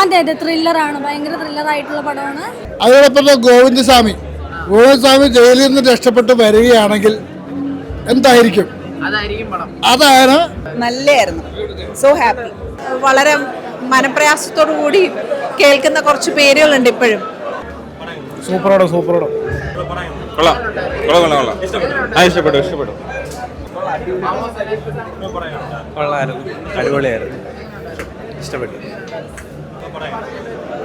അതെ അതെ ത്രില്ലറാണ് ഭയങ്കര ത്രില്ലറായിട്ടുള്ള പടമാണ്. അതോടൊപ്പം തന്നെ ഗോവിന്ദസ്വാമി. ഗോവിന്ദസ്വാമി ജയിലിൽ നിന്ന് രക്ഷപ്പെട്ട് വരികയാണെങ്കിൽ എന്തായിരിക്കും? അതാണ് നല്ലയായിരുന്നു. സോ ഹാപ്പി വളരെ മനപ്രയാസത്തോടു കൂടി കേൾക്കുന്ന കുറച്ച് പേരുകളുണ്ട് ഇപ്പോഴും. സൂപ്പറോടോ സൂപ്പറോടോ കൊള്ളാം. കൊള്ളാം കൊള്ളാം കൊള്ളാം. ആ ഇഷ്ടപ്പെട്ടു ഇഷ്ടപ്പെട്ടു. കൊള്ളായിരുന്നു. അടിപൊളിയായിരുന്നു. ഇഷ്ടപ്പെട്ടു.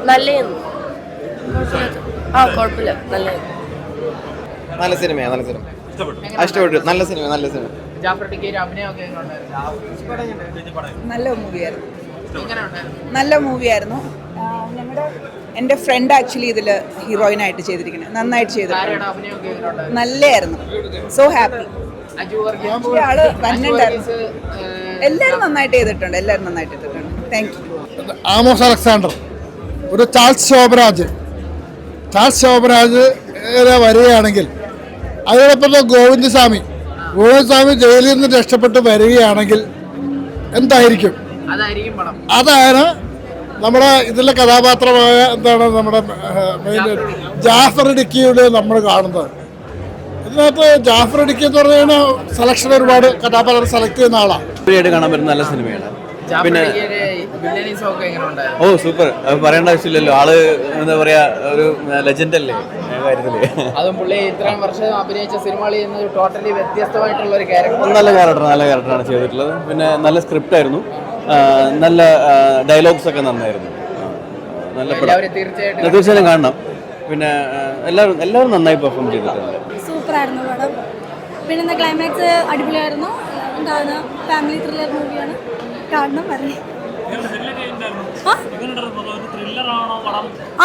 നല്ലതായിരുന്നു ആ കുഴപ്പമില്ല. നല്ല സിനിമയാണ് നല്ല സിനിമ. ഇഷ്ടപ്പെട്ടു. നല്ല സിനിമ നല്ല സിനിമ. നല്ല മൂവിയായിരുന്നു. നല്ല മൂവിയായിരുന്നു. ഞങ്ങളുടെ എന്റെ ഫ്രണ്ട് ആക്ച്വലി ഇതിൽ ഹീറോയിനായിട്ട് ചെയ്തിരിക്കുന്നത് നന്നായിട്ട് ചെയ്തിട്ടുണ്ട്. നല്ലതായിരുന്നു സോ ഹാപ്പി ആൾ വന്നിട്ടുണ്ടായിരുന്നു. എല്ലാവരും നന്നായിട്ട് ചെയ്തിട്ടുണ്ട്. എല്ലാവരും നന്നായിട്ട് ചെയ്തിട്ടുണ്ട്. താങ്ക് യു ആമോസ് അലക്സാണ്ടർ ഒരു ചാൾസ് ശോഭരാജ്. ചാൾസ് ശോഭരാജ് വരികയാണെങ്കിൽ അതോടൊപ്പം ഗോവിന്ദസ്വാമി. ഗോവിന്ദസ്വാമി ജയിലിൽ നിന്ന് രക്ഷപ്പെട്ട് വരികയാണെങ്കിൽ എന്തായിരിക്കും? അതാണ് നമ്മുടെ ഇതിലെ കഥാപാത്രമായ എന്താണ് നമ്മുടെ മെയിൻ ജാഫർ ഇടുക്കിയുടെ നമ്മൾ കാണുന്നത്. ഇതിനകത്ത് ജാഫർ ഇടുക്കി എന്ന് പറഞ്ഞാൽ കഴിഞ്ഞാൽ സെലക്ഷൻ ഒരുപാട് കഥാപാത്രം സെലക്ട് ചെയ്യുന്ന ആളാണ് കാണാൻ പറ്റുന്ന നല്ല സിനിമയാണ്. ജാഫർ പിന്നെ ഓ സൂപ്പർ. പറയേണ്ട ആവശ്യമില്ലല്ലോ. ആൾ എന്താ പറയാ ഒരു ലെജൻഡ് അല്ലേ ആ കാര്യത്തിൽ. അതും പുള്ളി ഇത്രയും വർഷം അഭിനയിച്ച സിനിമകളിൽ നിന്ന് ടോട്ടലി വ്യത്യസ്തമായിട്ടുള്ള ഒരു ക്യാരക്ടർ നല്ല ക്യാരക്ടർ നല്ല ക്യാരക്ടറാണ് ചെയ്തിട്ടുള്ളത്. പിന്നെ നല്ല സ്ക്രിപ്റ്റ് ആയിരുന്നു. നല്ല ഡയലോഗ്സ് ഒക്കെ നന്നായിരുന്നു. നല്ല തീർച്ചയായിട്ടും തീർച്ചയായും കാണണം. പിന്നെ എല്ലാവരും എല്ലാവരും നന്നായി പെർഫോം ചെയ്തിട്ടുണ്ട്. സൂപ്പറായിരുന്നു പടം. പിന്നെ ക്ലൈമാക്സ് അടിപൊളിയായിരുന്നു. എന്താണ് ഫാമിലി ത്രില്ലർ മൂവിയാണ് കാണണം ആ?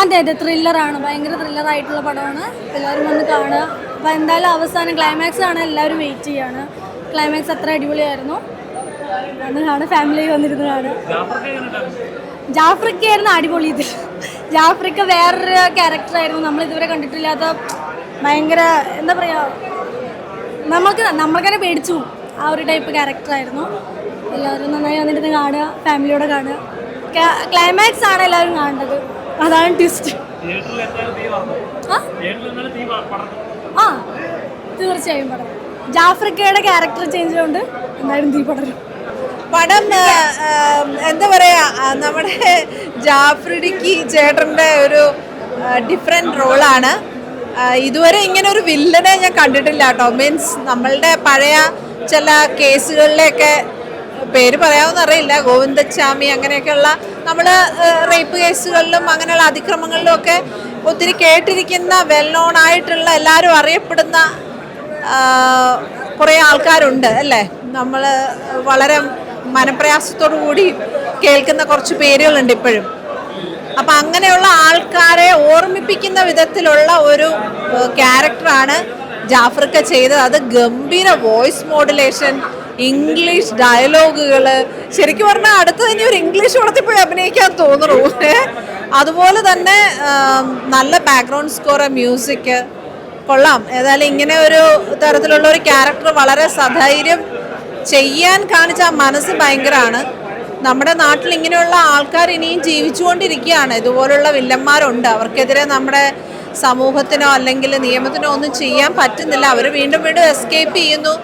അതെ അതെ ത്രില്ലറാണ്. ഭയങ്കര ത്രില്ലറായിട്ടുള്ള പടമാണ്. എല്ലാവരും വന്ന് കാണുക. അപ്പോൾ എന്തായാലും അവസാനം ക്ലൈമാക്സ് ആണ്. എല്ലാവരും വെയിറ്റ് ചെയ്യാണ്. ക്ലൈമാക്സ് അത്ര അടിപൊളിയായിരുന്നു. വന്ന് കാണുക. ഫാമിലി വന്നിരുന്ന് കാണുക. ജാഫ്രിക്കായിരുന്നു അടിപൊളി ഇത്. ജാഫ്രിക്ക വേറൊരു ക്യാരക്ടറായിരുന്നു നമ്മൾ ഇതുവരെ കണ്ടിട്ടില്ലാത്ത ഭയങ്കര എന്താ പറയുക നമുക്ക് നമ്മൾക്ക് തന്നെ പേടിച്ചു. ആ ഒരു ടൈപ്പ് ക്യാരക്ടറായിരുന്നു എല്ലാവരും നന്നായി വന്നിരുന്ന് കാണുക ഫാമിലിയോടെ കാണുക. ക്ലൈമാക്സ് ആണ് എല്ലാവരും കാണേണ്ടത്. അതാണ് ട്വിസ്റ്റ് ആ? തീർച്ചയായും പടം. ജാഫ്രിക്കയുടെ ക്യാരക്ടർ ചേഞ്ച് കൊണ്ട് എന്തായാലും തീ പടരും. പടം എന്താ പറയാ നമ്മുടെ ജാഫ്രിഡിക്ക് ചേട്ടന്റെ ഒരു ഡിഫറെന്റ് റോളാണ് ഇതുവരെ ഇങ്ങനെ ഒരു വില്ലനെ ഞാൻ കണ്ടിട്ടില്ല കേട്ടോ. മീൻസ് നമ്മളുടെ പഴയ ചില കേസുകളിലെയൊക്കെ പേര് പറയാമെന്ന് അറിയില്ല. ഗോവിന്ദച്ചാമി അങ്ങനെയൊക്കെയുള്ള നമ്മൾ റേപ്പ് കേസുകളിലും അങ്ങനെയുള്ള അതിക്രമങ്ങളിലും ഒക്കെ ഒത്തിരി കേട്ടിരിക്കുന്ന വെൽ നോൺ ആയിട്ടുള്ള എല്ലാവരും അറിയപ്പെടുന്ന കുറേ ആൾക്കാരുണ്ട് അല്ലേ? നമ്മൾ വളരെ മനപ്രയാസത്തോടു കൂടി കേൾക്കുന്ന കുറച്ച് പേരുകളുണ്ട് ഇപ്പോഴും. അപ്പം അങ്ങനെയുള്ള ആൾക്കാരെ ഓർമ്മിപ്പിക്കുന്ന വിധത്തിലുള്ള ഒരു ക്യാരക്ടറാണ് ജാഫർക്ക ചെയ്തത്. അത് ഗംഭീര വോയിസ് മോഡുലേഷൻ ഇംഗ്ലീഷ് ഡയലോഗുകൾ ശരിക്കും പറഞ്ഞാൽ അടുത്ത് ഇനി ഒരു ഇംഗ്ലീഷ് പടത്തിൽ പോയി അഭിനയിക്കാൻ തോന്നുന്നു. അതുപോലെ തന്നെ നല്ല ബാക്ക്ഗ്രൗണ്ട് സ്കോർ മ്യൂസിക് കൊള്ളാം. ഏതായാലും ഇങ്ങനെ ഒരു തരത്തിലുള്ള ഒരു ക്യാരക്ടർ വളരെ സധൈര്യം ചെയ്യാൻ കാണിച്ച ആ മനസ്സ് ഭയങ്കരമാണ് നമ്മുടെ നാട്ടിൽ ഇങ്ങനെയുള്ള ആൾക്കാർ ഇനിയും ജീവിച്ചുകൊണ്ടിരിക്കുകയാണ്. ഇതുപോലുള്ള വില്ലന്മാരുണ്ട്. അവർക്കെതിരെ നമ്മുടെ സമൂഹത്തിനോ അല്ലെങ്കിൽ നിയമത്തിനോ ഒന്നും ചെയ്യാൻ പറ്റുന്നില്ല. അവർ വീണ്ടും വീണ്ടും എസ്കേപ്പ് ചെയ്യുന്നു.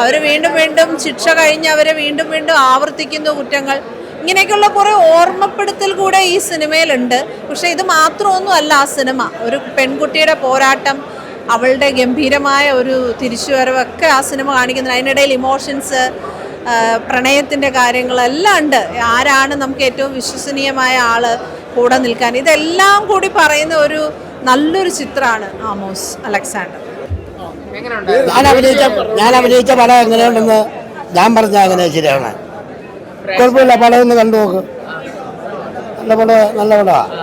അവർ വീണ്ടും വീണ്ടും ശിക്ഷ കഴിഞ്ഞ് അവരെ വീണ്ടും വീണ്ടും ആവർത്തിക്കുന്ന കുറ്റങ്ങൾ. ഇങ്ങനെയൊക്കെയുള്ള കുറേ ഓർമ്മപ്പെടുത്തൽ കൂടെ ഈ സിനിമയിലുണ്ട്. പക്ഷെ ഇത് മാത്രമൊന്നും അല്ല ആ സിനിമ. ഒരു പെൺകുട്ടിയുടെ പോരാട്ടം അവളുടെ ഗംഭീരമായ ഒരു തിരിച്ചുവരവൊക്കെ ആ സിനിമ കാണിക്കുന്നുണ്ട്. അതിനിടയിൽ ഇമോഷൻസ് പ്രണയത്തിന്റെ കാര്യങ്ങളെല്ലാം ഉണ്ട്. ആരാണ് നമുക്ക് ഏറ്റവും വിശ്വസനീയമായ ആൾ കൂടെ നിൽക്കാൻ? ഇതെല്ലാം കൂടി പറയുന്ന ഒരു നല്ലൊരു ചിത്രമാണ് ആമോസ് അലക്സാണ്ടർ. ഞാൻ അഭിനയിച്ച ഞാൻ അഭിനയിച്ച പടം എങ്ങനെയുണ്ടെന്ന് ഞാൻ പറഞ്ഞ അങ്ങനെ ശരിയാണ്. കുഴപ്പമില്ല പടം ഒന്ന് കണ്ടു നോക്ക്. നല്ല പടം നല്ല പടമാണ്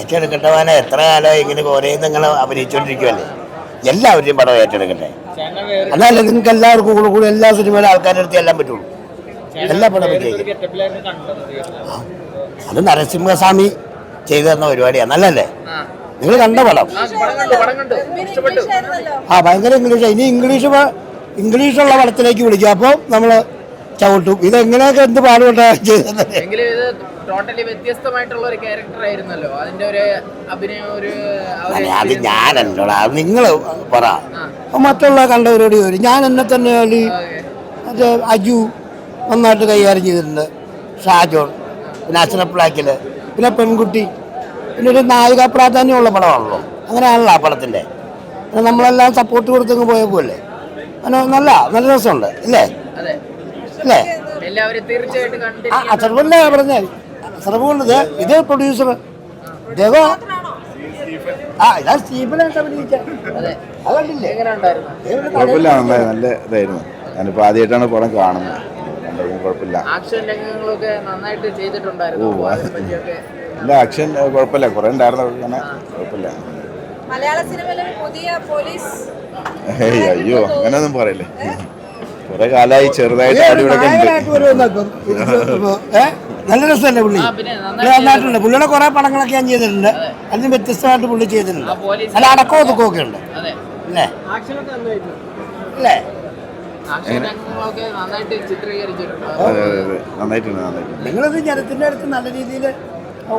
ഏറ്റെടുക്കട്ടവനെ എത്ര കാലം ഇങ്ങനെ ഒരേ നിങ്ങൾ അഭിനയിച്ചുകൊണ്ടിരിക്കുമല്ലേ എല്ലാവരുടെയും പടം ഏറ്റെടുക്കട്ടെ. അതല്ല നിങ്ങൾക്ക് എല്ലാവർക്കും കൂടെ കൂടെ എല്ലാ സിനിമയിലും ആൾക്കാരുടെ അടുത്ത് എല്ലാം പറ്റുള്ളൂ. എല്ലാ പടം. അത് നരസിംഹസ്വാമി ചെയ്തു തന്ന പരിപാടിയാണ് നല്ലല്ലേ നിങ്ങൾ കണ്ട പടം. ആ ഭയങ്കര ഇംഗ്ലീഷ്. ഇനി ഇംഗ്ലീഷ് ഇംഗ്ലീഷുള്ള പടത്തിലേക്ക് വിളിക്കുക അപ്പോൾ നമ്മൾ ചവിട്ടും. ഇതെങ്ങനെയൊക്കെ എന്ത് പാടുപെട്ടാണ് ചെയ്തത്? ഇത് ടോട്ടലി വ്യത്യസ്തമായിട്ടുള്ള ഒരു ക്യാരക്ടർ ആയിരുന്നല്ലോ. അതിന്റെ ഒരു അഭിനയം ഒരു അത് ഞാനല്ലോ ഞാനല്ലോടാ നിങ്ങൾ പറ. മറ്റുള്ള കണ്ടവരോട് ചോദിച്ചു ഞാൻ എന്നെ തന്നെ മറ്റേ അജു നന്നായിട്ട് കൈകാര്യം ചെയ്തിട്ടുണ്ട്. ഷാജോൺ. പിന്നെ അഷ്റഫ് പിന്നെ പെൺകുട്ടി. പിന്നെ ഒരു നായിക പ്രാധാന്യമുള്ള പടമാണല്ലോ. അങ്ങനെയാണല്ലോ ആ പടത്തിന്റെ. പിന്നെ നമ്മളെല്ലാം സപ്പോർട്ട് കൊടുത്തങ്ങ് പോയ പോലെ. അങ്ങനെ നല്ല നല്ല രസമുണ്ട് അല്ലേ അതെ. അല്ലേ ആ അസർഫല്ലേ പറഞ്ഞാൽ അസർഫുള്ളത് ഇത് പ്രൊഡ്യൂസർ ഇദ്ദേഹം ആ ഇതാ സ്റ്റീഫനായിട്ട് അഭിനയിച്ച. അതെ. കണ്ടില്ലേ? എങ്ങനെ ഉണ്ടായിരുന്നു നല്ല ഇതായിരുന്നു. ഞാനിപ്പോൾ ആദ്യമായിട്ടാണ് പടം കാണുന്നത്. കുഴപ്പമില്ല. ആക്ഷൻ രംഗങ്ങളൊക്കെ നന്നായിട്ട് ചെയ്തിട്ടുണ്ടായിരുന്നു. ഇല്ല ആക്ഷൻ കുഴപ്പമില്ല. കുറേ ഉണ്ടായിരുന്നു അങ്ങനെ കുഴപ്പമില്ല. മലയാള സിനിമയിലെ പുതിയ പോലീസ് ഏയ് അയ്യോ അങ്ങനെയൊന്നും പറയില്ലേ? കുറെ കാലമായി ചെറുതായിട്ട് അടിപൊളിയൊക്കെ ഉണ്ട്? നല്ല രസമല്ലേ പുള്ളി? നന്നായിട്ടുണ്ട്. പുള്ളിയുടെ കുറെ പടങ്ങളൊക്കെ ഞാൻ ചെയ്തിട്ടുണ്ട്. അതിന് വ്യത്യസ്തമായിട്ട് പുള്ളി ചെയ്തിട്ടുണ്ട്. അല്ല അടക്കവും ഒതുക്കമൊക്കെ ഉണ്ട്. അതെ. അല്ലേ? അല്ലേ? നിങ്ങളിത് ജനത്തിന്റെ അടുത്ത് നല്ല രീതിയിൽ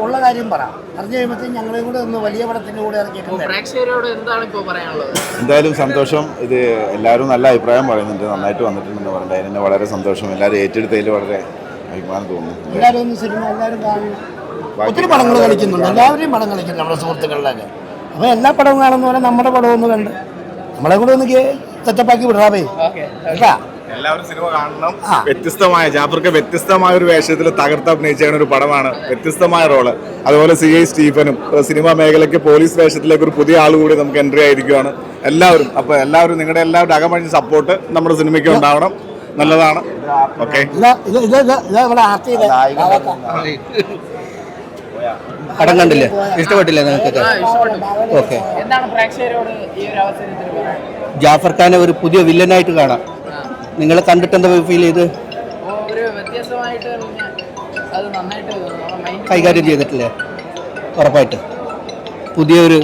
ഉള്ള കാര്യം പറ. അറിഞ്ഞു കഴിയുമ്പോഴത്തേക്കും ഞങ്ങളെ കൂടെ ഒന്ന് വലിയ പടത്തിന്റെ കൂടെ അപ്പൊ ഇറക്കിയിട്ടുണ്ട് എന്താണ് ഇപ്പൊ പറയാനുള്ളത്? എന്തായാലും സന്തോഷം. ഇത് എല്ലാവരും നല്ല അഭിപ്രായം പറയുന്നുണ്ട്. നന്നായിട്ട് വന്നിട്ടുണ്ടെന്ന് പറഞ്ഞിട്ട് അതിന് വളരെ സന്തോഷം. എല്ലാവരും ഏറ്റെടുത്തതിൽ വളരെ അഭിമാനം തോന്നുന്നു. എല്ലാവരും ഒന്ന് സിനിമ എല്ലാവരും കാണുന്നു ഒത്തിരി പടങ്ങൾ കളിക്കുന്നുണ്ട്. എല്ലാവരെയും പടം കളിക്കുന്നു നമ്മുടെ സുഹൃത്തുക്കളിലൊക്കെ. അപ്പോൾ എല്ലാ പടവും കാണുന്ന പോലെ നമ്മുടെ പടവും ഒന്ന് കണ്ട്. നമ്മളെ കൂടെ ഒന്ന് സെറ്റപ്പാക്കി വിടാവേ കേട്ടാ? എല്ലാവരും സിനിമ കാണണം. വ്യത്യസ്തമായ ജാഫർക്ക് വ്യത്യസ്തമായ ഒരു വേഷത്തിൽ തകർത്ത് അഭിനയിച്ചാണ് ഒരു പടമാണ്. വ്യത്യസ്തമായ റോൾ അതുപോലെ സി ഐ സ്റ്റീഫനും സിനിമാ മേഖലയ്ക്ക് പോലീസ് വേഷത്തിലേക്ക് ഒരു പുതിയ ആൾ കൂടി നമുക്ക് എൻട്രി ആയിരിക്കുവാണ് എല്ലാവരും അപ്പൊ എല്ലാവരും നിങ്ങളുടെ എല്ലാവരുടെ അകമഴിഞ്ഞ സപ്പോർട്ട് നമ്മുടെ സിനിമയ്ക്ക് ഉണ്ടാവണം. നല്ലതാണ്. ഓക്കെ പടം കണ്ടില്ലേ? ഇഷ്ടപ്പെട്ടില്ലേ ഇഷ്ടപ്പെട്ടു. ഓക്കെ ജാഫർ ഖാനെ ഒരു പുതിയ വില്ലനായിട്ട് കാണാം. നിങ്ങൾ കണ്ടിട്ട് എന്താ ഫീൽ ചെയ്ത് അപ്പൊ ഒരു വ്യത്യസ്തമായിട്ട് പിന്നെ അത് നന്നായിട്ട് നമ്മുടെ മൈൻഡ് കൈകാര്യം ചെയ്തിട്ടില്ലേ? ഉറപ്പായിട്ട്. പുതിയൊരു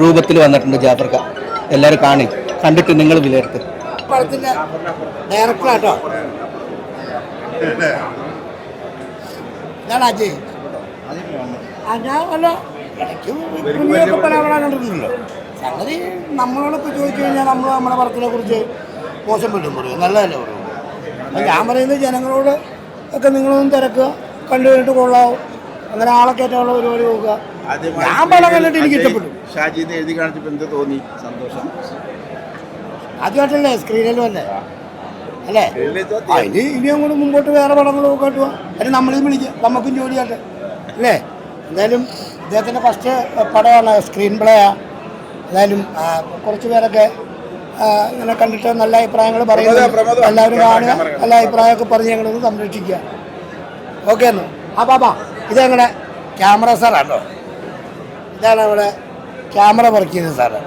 രൂപത്തിൽ വന്നിട്ടുണ്ട് ജാഫർ എല്ലാവരും കാണി. കണ്ടിട്ട് നിങ്ങൾ വിലയിരുത്ത്. ഡയറക്ടറാട്ടോ. അജയ്. ഞാൻ ഇടയ്ക്ക് പല കണ്ടിട്ടുണ്ടല്ലോ. സംഗതി നമ്മളോടൊക്കെ ചോദിച്ചു കഴിഞ്ഞാൽ നമ്മൾ നമ്മുടെ പടത്തിനെ കുറിച്ച് മോശം വീണ്ടും പറയും നല്ലതല്ലേ പറയും ഞാൻ പറയുന്നത് ജനങ്ങളോട് ഒക്കെ നിങ്ങളൊന്നും തിരക്കുക. കണ്ടു കഴിഞ്ഞിട്ട് കൊള്ളാവും. അങ്ങനെ ആളെ കയറ്റാനുള്ള പരിപാടി നോക്കുക. ഞാൻ പടം കണ്ടിട്ട് എനിക്ക് ഇഷ്ടപ്പെട്ടു. ഷാജിന്ന് എഴുതി കാണിച്ചപ്പോൾ എന്ത് തോന്നി? സന്തോഷം. ആദ്യമായിട്ടല്ലേ സ്ക്രീനിലും അല്ലേ? അല്ലേ ഇനി ഇനി അങ്ങോട്ട് മുമ്പോട്ട് വേറെ പടങ്ങളും ഒക്കെ കിട്ടുക അതിന് നമ്മളെയും വിളിക്കാം. നമുക്കും ജോലിയാട്ടെ അല്ലേ? എന്തായാലും ഇദ്ദേഹത്തിന്റെ ഫസ്റ്റ് പടമാണ് സ്ക്രീൻ പ്ലേ ആ. എന്തായാലും കുറച്ച് പേരൊക്കെ ഇങ്ങനെ കണ്ടിട്ട് നല്ല അഭിപ്രായങ്ങൾ പറയുന്നു. എല്ലാവരും കാണുക നല്ല അഭിപ്രായമൊക്കെ പറഞ്ഞ് ഞങ്ങളൊന്ന് സംരക്ഷിക്കുക. ഓക്കെ എന്നാ. ആ പാപ്പാ ഇത് ഞങ്ങളുടെ ക്യാമറ സാറാണോ ഇതാണ് അവിടെ ക്യാമറ വർക്ക് ചെയ്യുന്നത് സാറ്.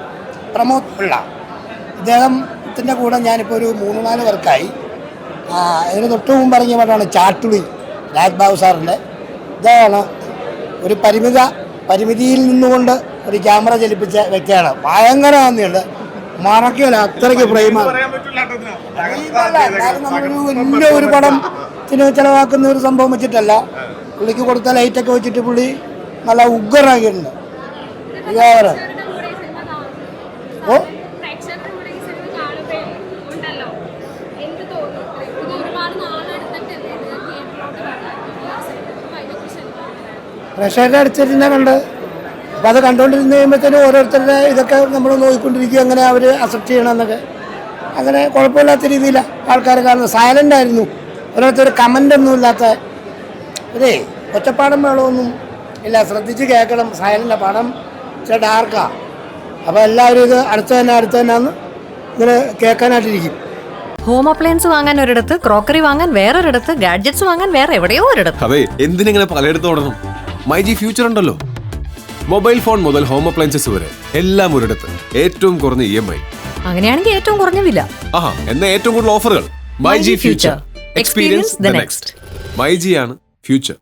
പ്രമോദ് പിള്ള. ഇദ്ദേഹത്തിന്റെ കൂടെ ഞാനിപ്പോൾ ഒരു മൂന്ന് നാല് വർക്കായി. അതിന് ഇതിന് തൊട്ട് മുമ്പ് ഇറങ്ങിയ പാട്ടാണ് ചാട്ടുളി രാജ്ബാബു സാറിന്റെ ഇതാണ് ഒരു പരിമിത പരിമിതിയിൽ നിന്നുകൊണ്ട് ഒരു ക്യാമറ ചലിപ്പിച്ച വ്യക്തിയാണ്. ഭയങ്കര നന്ദിയുണ്ട്. മറക്കില്ല അത്രയ്ക്ക് പ്രേമാണ് ഒരു പടത്തിന് ചിലവാക്കുന്ന ഒരു സംഭവം വെച്ചിട്ടല്ല. പുള്ളിക്ക് കൊടുത്ത ലൈറ്റൊക്കെ വെച്ചിട്ട് പുള്ളി നല്ല ഉഗ്രനാക്കിയിട്ടുണ്ട് ഇതാവരെ ഓ? പ്രഷറിന്റെ അടിച്ചിട്ടുണ്ടെങ്കിൽ ഈ അപ്പോൾ അപ്പം അത് കണ്ടുകൊണ്ടിരുന്ന് കഴിയുമ്പോഴത്തേനും ഓരോരുത്തരുടെ ഇതൊക്കെ നമ്മൾ നോക്കിക്കൊണ്ടിരിക്കുക അങ്ങനെ അവർ അക്സെപ്റ്റ് ചെയ്യണമെന്നൊക്കെ. അങ്ങനെ കുഴപ്പമില്ലാത്ത രീതിയിലാണ് ആൾക്കാർ കാരണം സൈലന്റ് ആയിരുന്നു. ഓരോരുത്തർ കമന്റ് ഒന്നും ഇല്ലാത്ത അതേ ഒറ്റപ്പാടം വേളമൊന്നും ഇല്ല. ശ്രദ്ധിച്ച് കേൾക്കണം. സൈലന്റ് പടം. ഇച്ചിരി ഡാർക്കാണ് അപ്പോൾ എല്ലാവരും ഇത് അടുത്ത് തന്നെ അടുത്ത് തന്നെയാന്ന് ഇങ്ങനെ കേൾക്കാനായിട്ടിരിക്കും. ഹോം അപ്ലയൻസ് വാങ്ങാൻ ഒരിടത്ത് ക്രോക്കറി വാങ്ങാൻ വേറൊരിടത്ത് ഗാഡ്ജറ്റ്സ് വാങ്ങാൻ വേറെ എവിടെയോ ഒരിടത്ത്. അതെ എന്തിനിങ്ങനെ പലയിടത്തും ഓടണം? മൈ ജി ഫ്യൂച്ചർ ഉണ്ടല്ലോ. മൊബൈൽ ഫോൺ മുതൽ ഹോം അപ്ലയൻസസ് വരെ എല്ലാം ഒരിടത്ത്. ഏറ്റവും കുറഞ്ഞ ഇ എം ഐ. അങ്ങനെയാണെങ്കിൽ ഏറ്റവും കുറഞ്ഞ വില. ആഹാ എന്ന ഏറ്റവും കൂടുതൽ ഓഫറുകൾ? My G future. Experience the next. My G ആണ് ഫ്യൂച്ചർ.